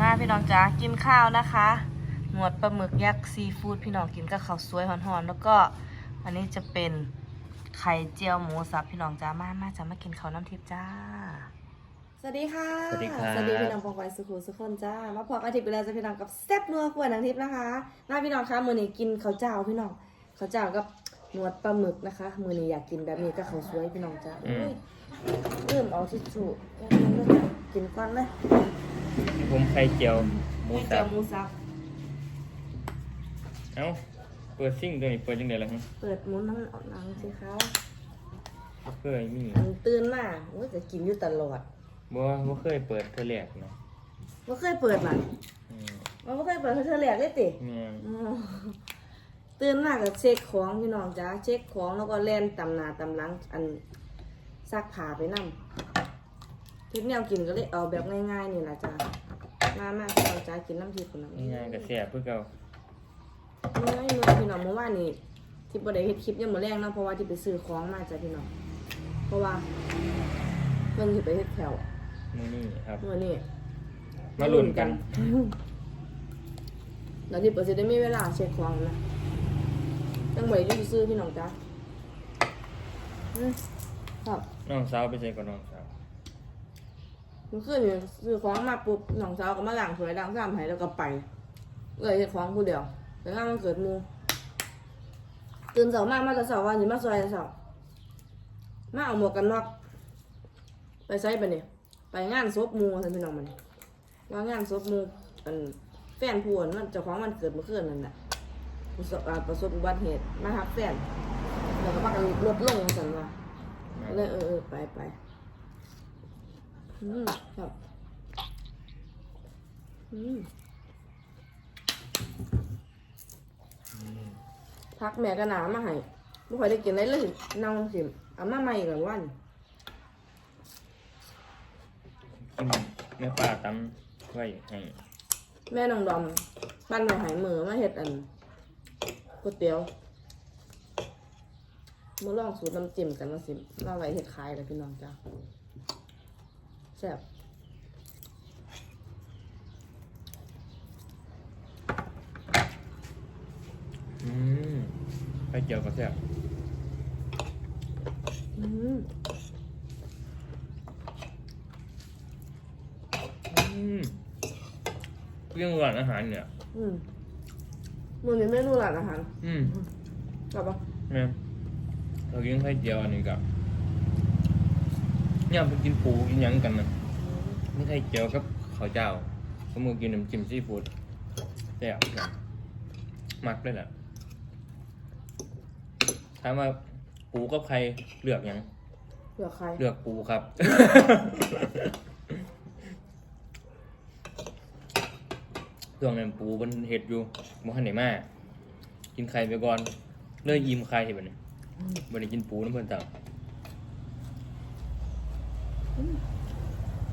มาพี่น้องจ๋ากินข้าวนะคะ หนวดปลาหมึกยักษ์ซีฟู้ดพี่น้องกินกับข้าวสวยหอนๆแล้วก็อันนี้จะเป็นไข่เจียวหมูสับพี่น้องจ๋ามามาจะมากินข้าวน้ำทิพย์จ้า สวัสดีค่ะ สวัสดีครับ สวัสดีพี่น้องปองไปสุขุสุขคนจ้า มาพอกันทิพย์ไปแล้วจ้าพี่น้องกับแซ่บนัวขวดนางทิพย์นะคะมาพี่น้องคะมือนี้กินข้าวเจ้าพี่น้องข้าวเจ้ากับหนวดปลาหมึกนะคะ มือนี้อยากกินแบบนี้กับข้าวสวยพี่น้องจ้าอืมอุ้ยเริ่มเอาทิชชู่กินก่อนเลย ผมไข่เจียวหมูไข่สัเจียวบหมูสับเอ้าเปิดซิ่งตัวนี้เปิดยังไงล่ะฮะเปิดหมุนทั้งออกหนังสิคะเคยมีอันตื่นมาว่าจะกินอยู่ตลอดบ่บ่เคยเปิดเทอแรกนะว่าเคยเปิดหลังอืมว่าบ่เคยเปิดเธอแหลกเลยติแม่นอืมตื่นมาก็เช็คของพี่น้องจ้าเช็คของแล้วก็เล่นตำหนาตำหลังอันซักผ้าไปนั่ ทิพย์แนวกินก็เลยเอาแบบง่ายๆนี่แหละจ้ามามาพี่น้องจ้ากินน้ำทิพย์คนน้ำง่ายๆก็แซ่บเพื่อเก่าน้อยนวลพี่น้องเมื่อวานนี้ทิพย์บ่ได้เฮ็ดคลิปยังมื้อแรงเนาะเพราะว่าที่ไปซื้อของมาจ้าพี่น้องเพราะว่าเพิ่นสิไปเฮ็ดแถวมื้อนี้ครับมื้อนี้มาลุ้นกันแล้วที่เปิดจะได้มีเวลาเช็คของนะตั้งไว้อยืซื้อพี่น้องจ้าอืมครับน้องสาวไปใส่กับน้องสาวเมื่อคืนนี่ซื้อของมาปุ๊บน้องสาวก็มาล้างถ้วยล้างซ้ำให้แล้วก็ไปเลยเฮ็ดของผู้เดียวแต่งานมันเกิดหมูตื่นเช้ามามาแต่เช้าวันนี้มาซอยแต่เช้ามาเอาหมวกกันน็อกไปใส่ไปเนี่ยไปงานศพหมูท่านพี่น้องมันว่างานศพหมูอันแฟนผู้อันมันเจ้าของมันเกิดเมื่อคืนนั่นแหละประสบอ่าประสบอุบัติเหตุมาหักแฟนแล้วก็พากันลดลงสันว่าเลยเออเออไปไป อืมครับอืมพักแม่ก็หนามาให้ไม่ค่อยได้กินได้เลยเน่าสิเอามาใหม่กับวันกินแม่ป้าตำไว้ให้แม่น้องดอมปั้นไว้ใหายมือมาเห็ดอันก๋วยเตี๋ยวมาลองสูตรน้ำจิ้มกันมาสิมาไว้เห็ดขายเลยพี่น้องจ้า แซ่บอืมไข่เจียวก็แซ่บอืมอืมเรื่องร้านอาหารเนี่ย อืมมือนี้เมนูร้านอาหารอืม กลับปะ แม่นเรากินไข่เจียวอันนี้กับ เนี่ยไปกินปูกินหยังกันนะไม่ไข่เจียวกับข้าวเจ้าสมมติกินน้ำจิ้มซีฟู้ดแซ่บกันมักเลยแหละถามว่าปูกับใครเลือกหยัง เผื่อใครเลือกปูครับ ช่วงนั้นปูมันเห็ดอยู่บ่ทันได้มากินไข่ไปก่อน เลยยิ้มไข่บัดนี้บ่ได้กินปูน้ำเพิ่นต่าง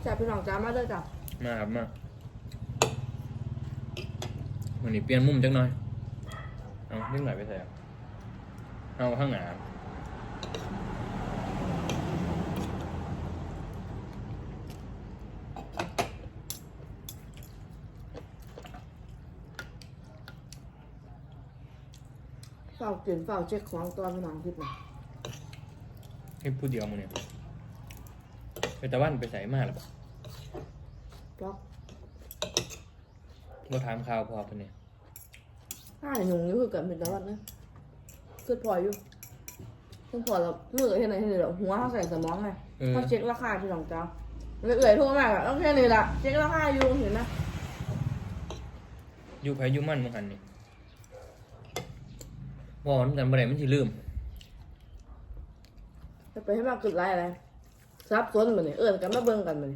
จับพี่น้องจ้ามาเลยจ้ะมาครับมาวันนี้เปลี่ยนมุมจักหน่อย เอาเรื่องไหนไปใส่อะเอาข้างหน้าเฝ้ากินเฝ้าเช็คของตัวพี่น้องทิพย์นะให้พูดเดียวมึงเนี่ย ไปตะวันไปใส่มาหรือเปล่าบล็อกบ่ถามข่าวพอปะเนี่ยห้าหนุ่งอยู่คือกันเป็นตะวันนะคือพออยู่ซึ่งพอเราเมื่อเห็นไหนเห็นไหนเราหัวเขาใส่สมองไงเออเขาเช็คราคาพี่น้องจ้าเลยเอื่อยโทรมาอะต้องแค่นี้ละเช็คราคาอยู่เห็นไหมอยู่ไผอยู่มันมึงหันนี่วอนกันบ่ได้มันสิลืมจะไปให้มากกดไลค์อะไร ซับซ้อนเหมือนนี่เอื่นกันมาเบิ่งกันเหมือน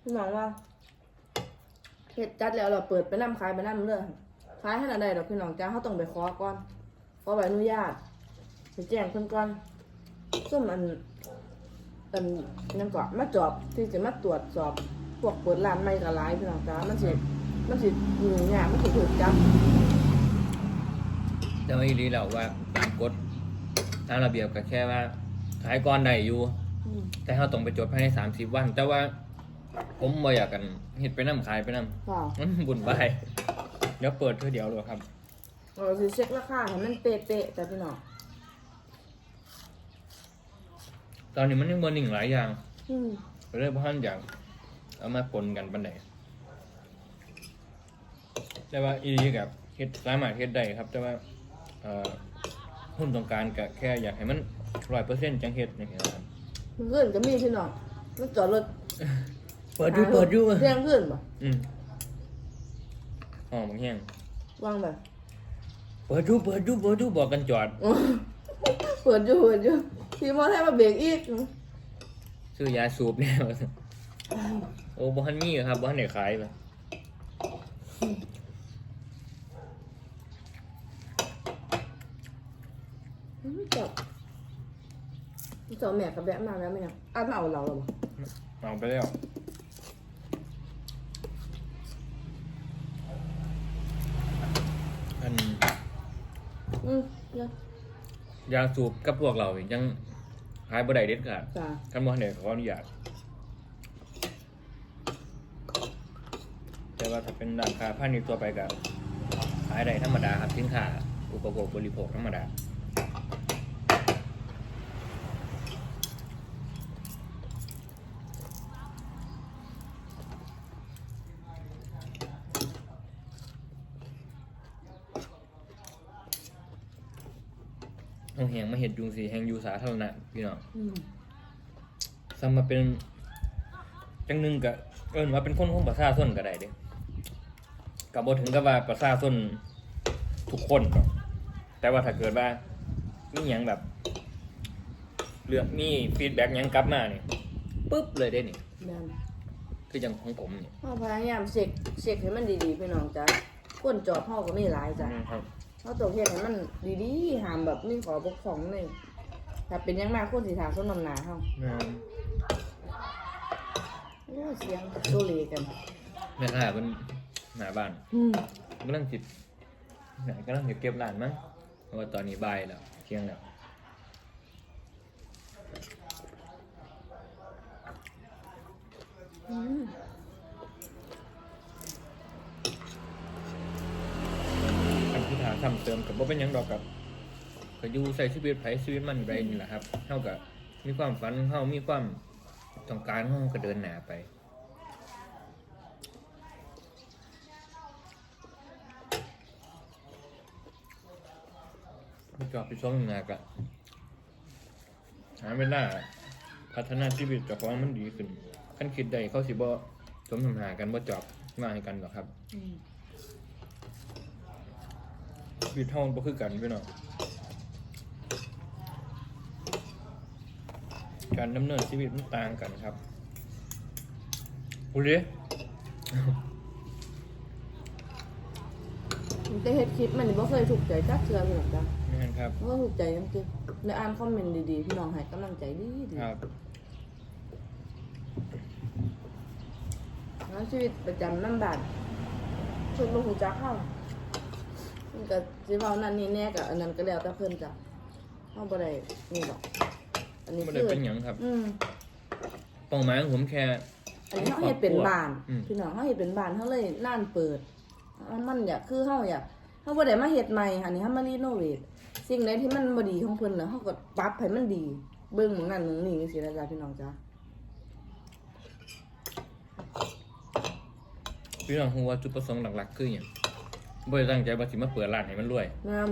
พี่น้องว่าเฮ็ดจัดแล้วเราเปิดไปน้ำขายไปน้ำเรื่อยขายให้นาได้ดอกพี่น้องจ้าเขาต้องไปขอก่อนขอใบอนุญาตไปแจ้งเพิ่นก่อนซุ่มอันอันนั่นก่อนมาจอบที่จะมาตรวจสอบพวกเปิดร้านใหม่กับหลายพี่น้องจ้ามันสิมันสิยุ่งยากมันสิถูกจับแต่ว่าอีหลีแล้วว่าตาม กฎตามระเบียบก็แค่ว่า ขายก่อนได้อยู่ อืมแต่เราต้องไปจดภายในสามสิบวัน แต่ว่า ผมบ่อยากกันเห็ดไปน้ำขายไปน้ำค่ะมันบุญบายเดี๋ยวเปิดเท่าเดียวเลยครับ เราสิเช็คราคาให้มันเป๊ะๆแต่พี่น้องตอนนี้มันยังบนหนึ่งหลายอย่างอืมก็เลยพ่านอยากเอามาปนกันปันไหนแต่ว่าอีดีกับเฮ็ดสามารถเฮ็ดได้ครับ แต่ว่าเอ่อ หุ้นตรงกลารก็แค่อยากให้มันร้อยเปอร์เซ็นต์จังเฮ็ดนี่ครับมันขึ้นก็มีพี่น้องมันจอดรถเปิดอยู่เปิดอยู่เที่ยงขึ้นป่ะอืมอ๋อบางแห้งวางแบบเปิดอยู่เปิดอยู่เปิดอยู่บอกกันจอด เปิดอยู่เปิดอยู่พี่มอให้มาเบรกอีกซื้อยาสูบเนี่ยโอ้บ้านมีครับบ้านไหนขายไป อืม จับจอแม่กับแบะมาแล้วไหมเนี่ยอ้าวมาเอาเราเหรอเอาไปแล้วอันอืมเนี่ยยาสูบกับพวกเรานี่ยังขายบ่ได้เด็ดขาดจ้าท่านบ่ได้ขออนุญาตแต่ว่าถ้าเป็นร้านค้าพาณิชย์ทั่วไปก็ขายได้ธรรมดาครับสินค้าอุปโภคบริโภคธรรมดา หงมาเห็ดยุงสีแหงอยู่สาธารณะพี่น้องอืมซ้ำมาเป็น จังหนึงกะเอิ้นว่าเป็นคนของประชาชนก็ได้เด้กับบ่ถึงกับว่าประชาชนทุกคนหรอกแต่ว่าถ้าเกิดว่ามีหยังแบบ เรื่องมีฟีดแบ็กยังกลับมานี่ปุ๊บเลยได้นี่แม่นคืออย่างของผมนี่เราพยายามเช็คเช็คให้มันดีๆพี่น้องจ้าคนจอดเฮาก็มีหลายจ้ะ นะครับ เขาต้องเฮ็ดให้มันดีๆห้ามแบบมีขอบกพร่องเลยถ้าเป็นอยังมากคนสิถามส้นน้ำหนาเฮาแม่นโอ้ยเสียงโซเลกันแม่ค้าเป็นหน้าบ้านอืมกำลังจิบไหนกำลังจะเก็บร้านมั้งเพราะว่าตอนนี้บ่ายแล้วเที่ยงแล้วอืม คำพิธาซ้ำเติมกับว่าเป็นยังดอกกับก็อยู่ใส่ชีวิตไผชีวิตมันไปนี่แหละครับเท่ากับมีความฝันของเฮามีความต้องการของเฮาก็เดินหน้าไปจอบไปช่วงหน้ากะหาเวลาพัฒนาชีวิตจากของมันดีขึ้นขั้นคิดได้เขาสิบ่สมทำหากันบ่จอบมาให้กันหรอครับ อืมชีวิตเท่าบ่คือกันพี่น้องการดำเนินชีวิตมันต่างกันครับอุลิมันจะเฮ็ดคลิปมันนี่บ่เคยถูกใจจักเทื่อพี่น้องจ้ะนี่นครับบ่ถูกใจจริงๆได้อ่านคอมเมนต์ดีๆพี่น้องให้กำลังใจดีๆครับแล้วชีวิตประจำน้ำบาดชุดลูกหูจักเข้า มันก็สิเว้านั่นนี่แน่กับอันนั้นก็แล้วแต่เพิ่นจ้ะเฮาบ่ได้นี่หรอกอันนี้ไม่คืได้อเป็นหยังครับอืม เป้าหมายของผมแค่ อันนี้เขาเฮ็ดเป็นบ้านอืม พี่น้องเขาเฮ็ดเป็นบ้านเขาเลยน่านเปิดเอามันอยากคือเฮาอยากเฮาบ่ได้มาเฮ็ดใหม่อันนี้เฮามารีโนเวทสิ่งใดที่มันบ่ดีของเพิ่นแล้วเฮาก็ปรับให้มันดี เบิ่งหมึงนั่นหมึงนี่จังซี่นะจ๊ะพี่น้องจ้ะพี่น้องฮู้ว่าจุดประสงค์หลักๆ คือหยัง บ่ได้ตั้งใจว่าสิมาเปิดร้านให้มันรวยงาม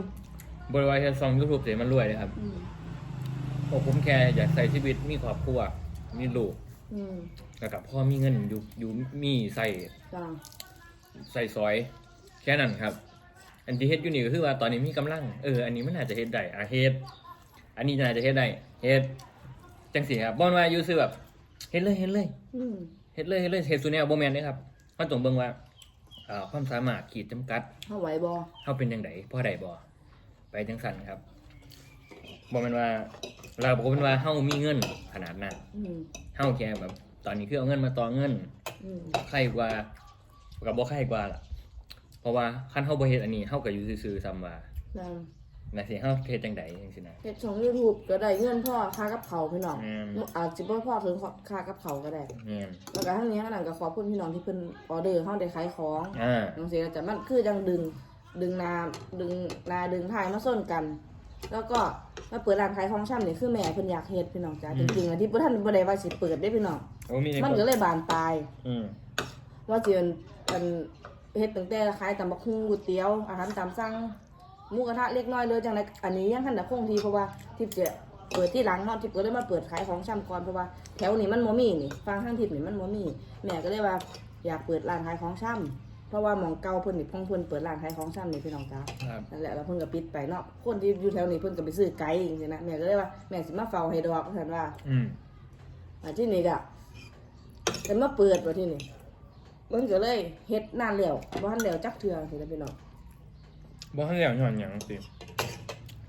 บ่ได้ว่าแค่ซ่อง YouTube สิให้มันรวยเลยครับอืมเพราะผมแค่อยากใส่ชีวิตมีครอบครัวมีลูกอืมแล้วกับพ่อมีเงินอยู่อยู่มีใส่จ้าใส่ซอย แค่นั้นครับ อันที่เฮ็ดอยู่นี่ก็คือว่าตอนนี้มีกำลังเอออันนี้มันน่าจะเฮ็ดได้อะเฮ็ดอันนี้น่าจะเฮ็ดได้เฮ็ดจังสิครับบ่ว่าอยู่ซื่อแบบเฮ็ดเลยเฮ็ดเลย อืมเฮ็ดเลยเฮ็ดเลยเฮ็ดซุแนวบ่แม่นเด้ครับมันต้องเบิ่งว่า เอ่อความสามารถขีดจำกัดเฮาไหวบ่เฮาเป็นจังไดพอได้บ่ไปจังซั่นครับบ่แม่นว่าเราบ่เป็นว่าเฮามีเงินขนาดนั้นอืมเฮาแค่แบบ ตอนนี้คือเอาเงินมาต่อเงิน อืมใครกว่ากับบ่ใครกว่าล่ะ เพราะว่าคันเฮาบ่เฮ็ดอันนี้เฮาก็อยู่ซื่อๆซ้ำว่าจ้า แม่สิเฮาเฮ็ดจังไดจังซี่นะเฮ็ดช่อง YouTube ก็ได้เงินพ่อค่ากับเขาวพี่น้องอืมอาจสิบ่พอถึงค่ากับเขาวก็ได้ แม่นแล้วก็ทั้งนี้ทั้งนั้นก็ขอบคุณพี่น้องที่เพิ่นออเดอร์เฮาได้ขายของอ่าจังซี่จะมันคือจังดึงดึงนาดึงนาดึงทายมาส้นกัน แล้วก็มาเปิดร้านขายของช่ำนี่คือแม่เพิ่นอยากเฮ็ดพี่น้องจ้าจริงๆอะที่บ่ทันบ่ได้ว่าสิเปิดได้พี่น้องโอ้มีในมันก็เลยบานปลาย อืมว่าสิเป็นเป็นเฮ็ดตั้งแต่ขายตำบักหุ่งก๋วยเตี๋ยวอาหารตามสั่ง หมูกระทะเล็กน้อยเลยจังไดอันนี้ยังทันได้คงทีเพราะว่าที่จะเปิดที่หลังเนาะที่เปิดเลยมาเปิดขายของช่ำก่อนเพราะว่าแถวนี้มันบ่มีนี่ฟังทางทิศนี่มันบ่มีแม่ก็เลยว่าอยากเปิดร้านขายของช่ำเพราะว่าหมองเก่าเพิ่นนี่พงเพิ่นเปิดร้านขายของช่ำนี่พี่น้องจ้าครับนั่นแหละแล้วเพิ่นก็ปิดไปเนาะคนที่อยู่แถวนี้เพิ่นก็ไปซื้อไก่จังซี่นะแม่ก็เลยว่าแม่สิมาเฝ้าให้ดอกเพิ่นว่าอืมอันที่นี่ก็แต่มาเปิดว่าที่นี่มันก็เลยเฮ็ดนานแล้วบ่ทันแล้วจักเทื่อสินะพี่น้อง บ่ทันแล้วย้อนหยังสิ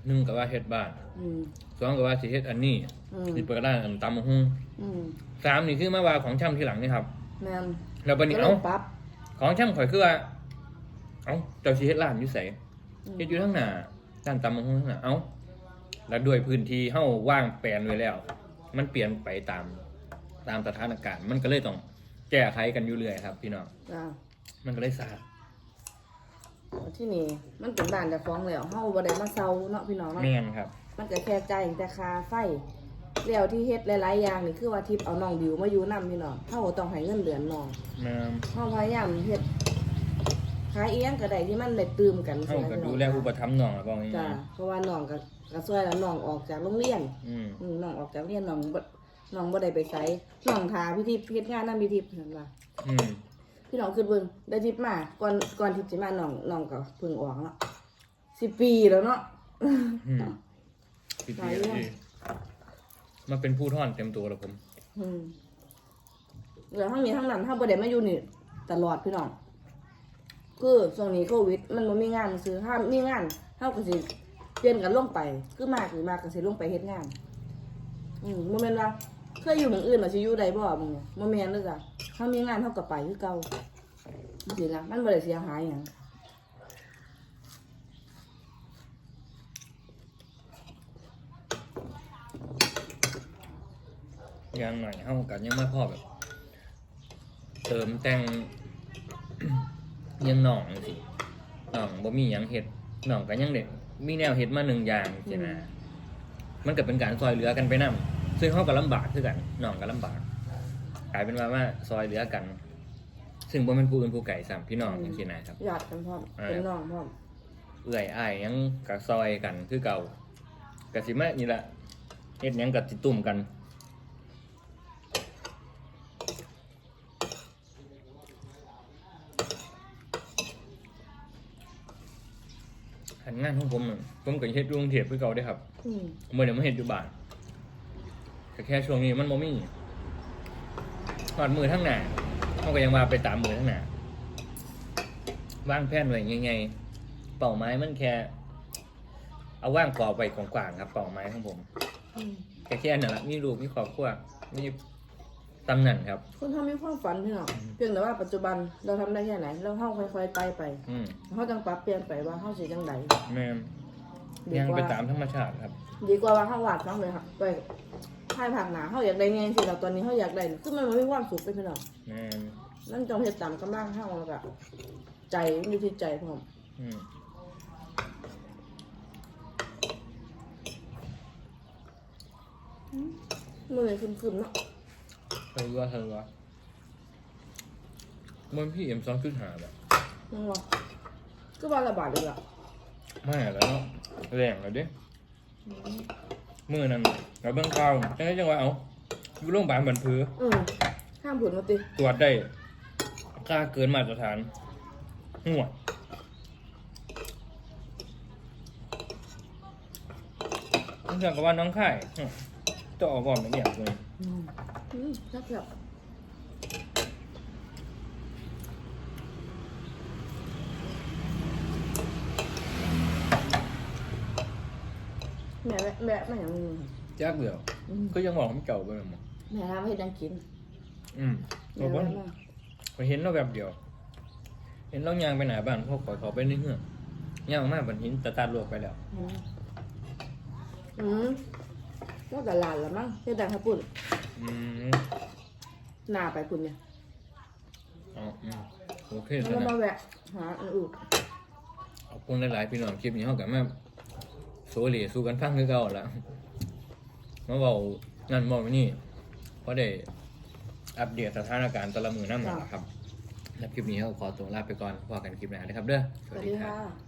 หนึ่งก็ว่าเฮ็ดบ้านอืม สองก็ว่าสิเฮ็ดอันนี้อืม สิเปิดร้านอันตำบักหุ่งอืมสามนี่คือมาว่าของช่ำที่หลังนี่ครับ แม่นแล้วบัดนี้ก็เลเอ้ายปรับของช่ำข่อยคือว่าเอ้าเจ้าสิเฮ็ดร้านอยู่ไส อืมเฮ็ดอยู่ทางหน้าร้านตำบักหุ่งทางหน้าเอ้า แล้วด้วยพื้นที่เฮาว่างแปลนไว้แล้ว มันเปลี่ยนไปตามตามสถานการณ์ มันก็เลยต้องแก้ไขกันอยู่เรื่อยครับ พี่น้อง จ้ามันก็เลยซาด ที่นี่มันเป็นบ้านเจ้าของแล้วเฮาบ่ได้มาเซาเนาะพี่น้องเนาะแม่นครับ มันก็แค่จ่ายแต่ค่าไฟแล้วที่เฮ็ดหลายๆอย่างนี่คือว่าทิปเอาน้องบิวมาอยู่นํพี่น้องเฮาก็ต้องให้เงินเดือนน้องแม่นเฮาพยายามเฮ็ดขายเอียงก็ได้ที่มันได้ตื่มกันเฮาก็ดูแลอุปถัมภ์น้องแล้วก็ง่าจ้ายเพราะว่าน้องก็ก็ช่วยแล้วน้องออกจากโรงเรียนๆอืมอืมน้องออกจากโรงเรียนน้องบ่น้องบ่ได้ไปไสน้องทาพิธีเฮ็ดงานนำพิธีนั่นว่าอืม พี่น้องคิดเบิ่งได้ทิปมาก่อนก่อนที่สิมาน้องน้องก็เพิ่งออกเนาะ10ปีแล้วเนาะ อืมพี่หลายพี่เรื่องมาเป็นผู้ท่อนเต็มตัวแล้วผมอืมแล้วทั้งนี้ทั้งนั้นถ้าบ่ได้มาอยู่นี่ตลอดพี่น้องคือช่วงนี้โควิด มันบ่มีงานซื้อถ้ามีงานเฮาก็สิเปลี่ยนกันลงไป คือมากหรือมากก็สิลงไปเฮ็ดงาน อืมบ่แม่นว่าเคยอยู่หม้องอื่นแล้วสิอยู่ได้บ่มึงเนี่ยบ่แม่นเด้อจ้ะ ถ้ามีงานเฮาก็ไปคือเก่าจังซี่นะมันบ่ได้เสียหายหยังอย่างหน่อยเฮากันยังมาพอแบบ เติมแต่ง ยังหน่องสิหน่องบ่มีหยังเฮ็ดหน่องก็ยังเด็กมีแนวเฮ็ดมาหนึ่งอย่างใช่ไหมมันก็เป็นการซอยเหลือกันไปนํซึ่งเฮาก็ลำบากคือกันหน่องก็ลำบาก กลายเป็นว่าว่าซอยเหลือกัน ซึ่งบ่แม่นผู้อื่นผู้ไก่ซ้ำพี่น้องจังซี่นะครับญาติกันพร้อมอ่า เป็นน้องพร้อมเอื้อยอ้ายหยังก็ซอยกันคือเก่าก็สิมานี่ล่ะเฮ็ดหยังก็สิตุ่มกัน หันงานของผมน่ะผมก็เฮ็ดอยู่กรุงเทพคือเก่าเด้อครับอืมบ่ได้มาเฮ็ดอยู่บ้านแต่แค่ช่วงนี้มันบ่มี ฮอดมือทั้งหน้าเขาก็ยังว่าไปตามมือทั้งหน้าวางแผนไว้ยังไง เป้าหมายมันแค่ เอาว่างกรอบไว้กว้างๆครับ เป้าหมายของผมอืมแค่แค่นั้นละมีลูกมีครอบครัวมีตำแหน่งครับ คนทำมีความฝันพี่น้องเพียงแต่ว่าปัจจุบันเราทำได้แค่ไหน เราเฮาค่อยๆไต่ไปอืมเฮาจังปรับเปลี่ยนไปว่าเฮาสิจังไดแม่นดียังกไปว่าตามธรรมชาติครับ ดีกว่าว่าเฮาวาดฟังเลยค่ะไป ภายภาคหน้าเฮาอยากได้ไงสิเราตอนนี้เฮาอยากได้นี่คือมันบ่มีความสุขเลยพี่น้องแม่นนั่นจงเฮ็ดตามกำลังเฮาแล้วก็ใจมันอยู่ที่ใจพร้อมอืมมื้อนี้คึมๆเนาะเธอว่าเธอว่ามันพี่เอ็มสองจุดหาแบบนั่นว่าก็ว่าระบาดเลยล่ะไม่แล้วเนาะแรงแล้วเด้มื อนั้นเราเบิ่งข่าวจังไดจังว่าเอาอยู่โรงพยาบาลบันพือ อืมห้ามผลมาติตรวจได้ค่าเกินมาตรฐานหัวนั่นเรื่องกับว่าน้องไข่จะออกก่อนไม่เดียวเลย อืมอืมครับค แม่แม่แม่แม่ยังยากเดียวอืมก็ยังบอกไม่เก่าไปหมดแม่ทำให้ดังกินอืมแม่บอกว่าว่ามาไปเห็นเราแบบเดียว เห็นเรายางไปหนาบ้านพวกขอยเขาไปในเฮือกย่างออกมาบันหินตะตาดลวกไปแล้ว อืมอืมก็แต่หลานละมั้งเฮ็ดแต่ให้ปุ่นอืมหน้าไปปุ่นเนี่ยอ๋ออืมโอเคแล้วสก็นะ มาแวะหาอันอื่น ขอบคุณหลาย ๆ พี่น้องคลิปนี้เขากับมา โซเลีสู้กันฟังคือเก่าละมาเบานั่นเบานี่เพราะได้อัปเดตสถานการณ์แต่ละมือหน้าหมอครับ และคลิปนี้เขาขอตัวลาไปก่อนพอกันคลิปหน้านะครับเด้อ สวัสดีค่ะ